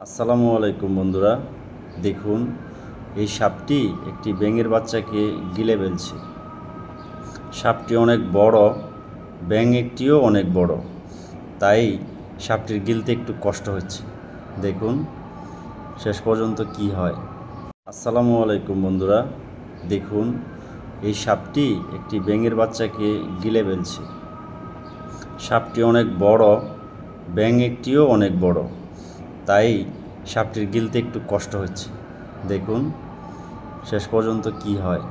আসসালামু আলাইকুম বন্ধুরা। দেখুন, এই সাপটি একটি ব্যাঙের বাচ্চাকে গিলে ফেলছে। সাপটি অনেক বড় ব্যাঙ একটিও অনেক বড়। তাই সাপটির গিলতে একটু কষ্ট হচ্ছে। দেখুন, শেষ পর্যন্ত কি হয়। আসসালামু আলাইকুম বন্ধুরা। দেখুন, এই সাপটি একটি ব্যাঙের বাচ্চাকে গিলে ফেলছে। সাপটি অনেক বড় ব্যাঙ একটিও অনেক বড়। তাই সাপটির গিলতে একটু কষ্ট হচ্ছে। দেখুন শেষ পর্যন্ত কি হয়।